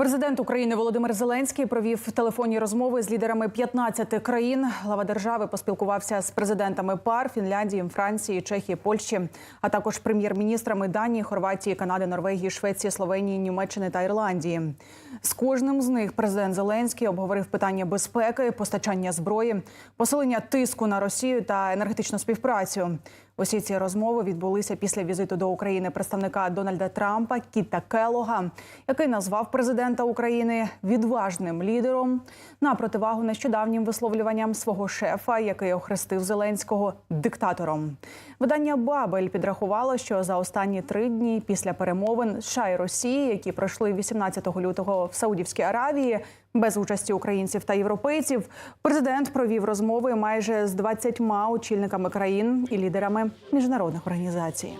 Президент України Володимир Зеленський провів телефонні розмови з лідерами 15 країн. Глава держави поспілкувався з президентами пар Фінляндії, Франції, Чехії, Польщі, а також прем'єр-міністрами Данії, Хорватії, Канади, Норвегії, Швеції, Словенії, Німеччини та Ірландії. З кожним з них президент Зеленський обговорив питання безпеки, постачання зброї, посилення тиску на Росію та енергетичну співпрацю. Усі ці розмови відбулися після візиту до України представника Дональда Трампа Кіта Келога, який назвав президента України відважним лідером на противагу нещодавнім висловлюванням свого шефа, який охрестив Зеленського диктатором. Видання Бабель підрахувало, що за останні три дні після перемовин США і Росії, які пройшли 18 лютого в Саудівській Аравії, без участі українців та європейців, президент провів розмови майже з 20 очільниками країн і лідерами міжнародних організацій.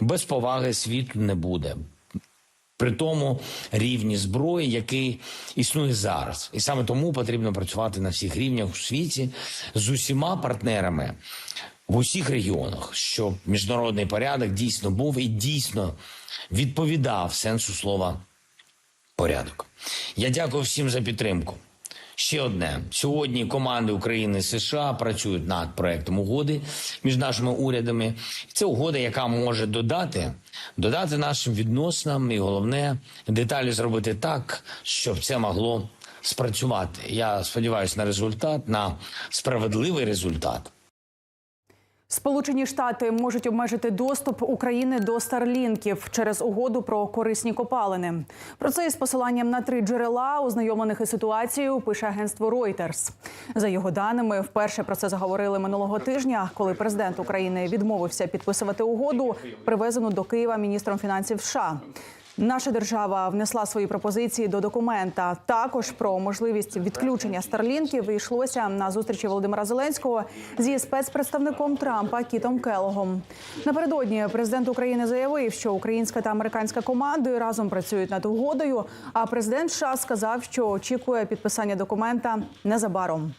без поваги світу не буде. При тому рівні зброї, який існує зараз, і саме тому потрібно працювати на всіх рівнях у світі з усіма партнерами в усіх регіонах, щоб міжнародний порядок дійсно був і дійсно відповідав сенсу слова порядок. Я дякую всім за підтримку. Ще одне сьогодні команди України і США працюють над проектом угоди між нашими урядами. Це угода, яка може додати, додати нашим відносинам, і головне деталі зробити так, щоб це могло спрацювати. Я сподіваюся на результат, на справедливий результат. Сполучені Штати можуть обмежити доступ України до старлінків через угоду про корисні копалини. Про це із посиланням на три джерела, ознайомлених із ситуацією, пише агентство Reuters. За його даними, вперше про це заговорили минулого тижня, коли президент України відмовився підписувати угоду, привезену до Києва міністром фінансів США. Наша держава внесла свої пропозиції до документа. Також про можливість відключення старлінків йшлося на зустрічі Володимира Зеленського зі спецпредставником Трампа Кітом Келогом. Напередодні президент України заявив, що українська та американська команди разом працюють над угодою. А президент США сказав, що очікує підписання документа незабаром.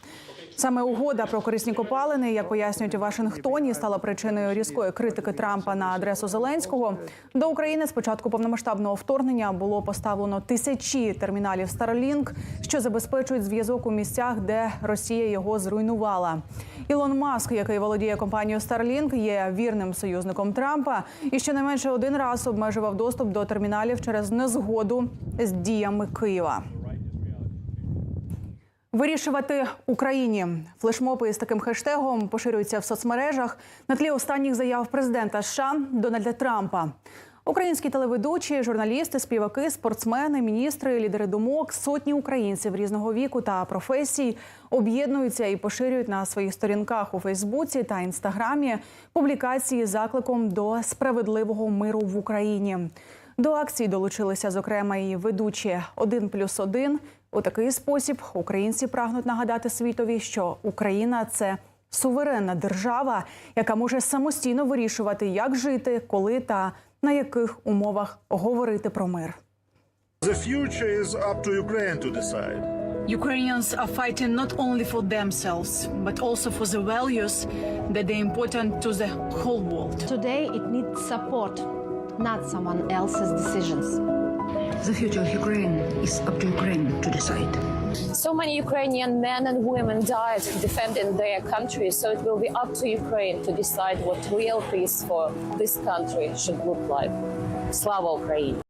Саме угода про корисні копалини, як пояснюють у Вашингтоні, стала причиною різкої критики Трампа на адресу Зеленського. До України з початку повномасштабного вторгнення було поставлено тисячі терміналів Starlink, що забезпечують зв'язок у місцях, де Росія його зруйнувала. Ілон Маск, який володіє компанією Starlink, є вірним союзником Трампа і щонайменше один раз обмежував доступ до терміналів через незгоду з діями Києва. Вирішувати Україні флешмопи з таким хештегом поширюються в соцмережах на тлі останніх заяв президента США Дональда Трампа. Українські телеведучі, журналісти, співаки, спортсмени, міністри, лідери думок, сотні українців різного віку та професій об'єднуються і поширюють на своїх сторінках у Фейсбуці та Інстаграмі публікації з закликом до справедливого миру в Україні. До акції долучилися, зокрема, і ведучі «1 плюс 1». У такий спосіб українці прагнуть нагадати світові, що Україна це суверенна держава, яка може самостійно вирішувати, як жити, коли та на яких умовах говорити про мир. The future is up to Ukraine to decide. Ukrainians are fighting not only for themselves, but also for the values that are important to the whole world. Today it needs support, not someone else's decisions. The future of Ukraine is up to Ukraine to decide. So many Ukrainian men and women died defending their country, so it will be up to Ukraine to decide what real peace for this country should look like. Slava Ukraini!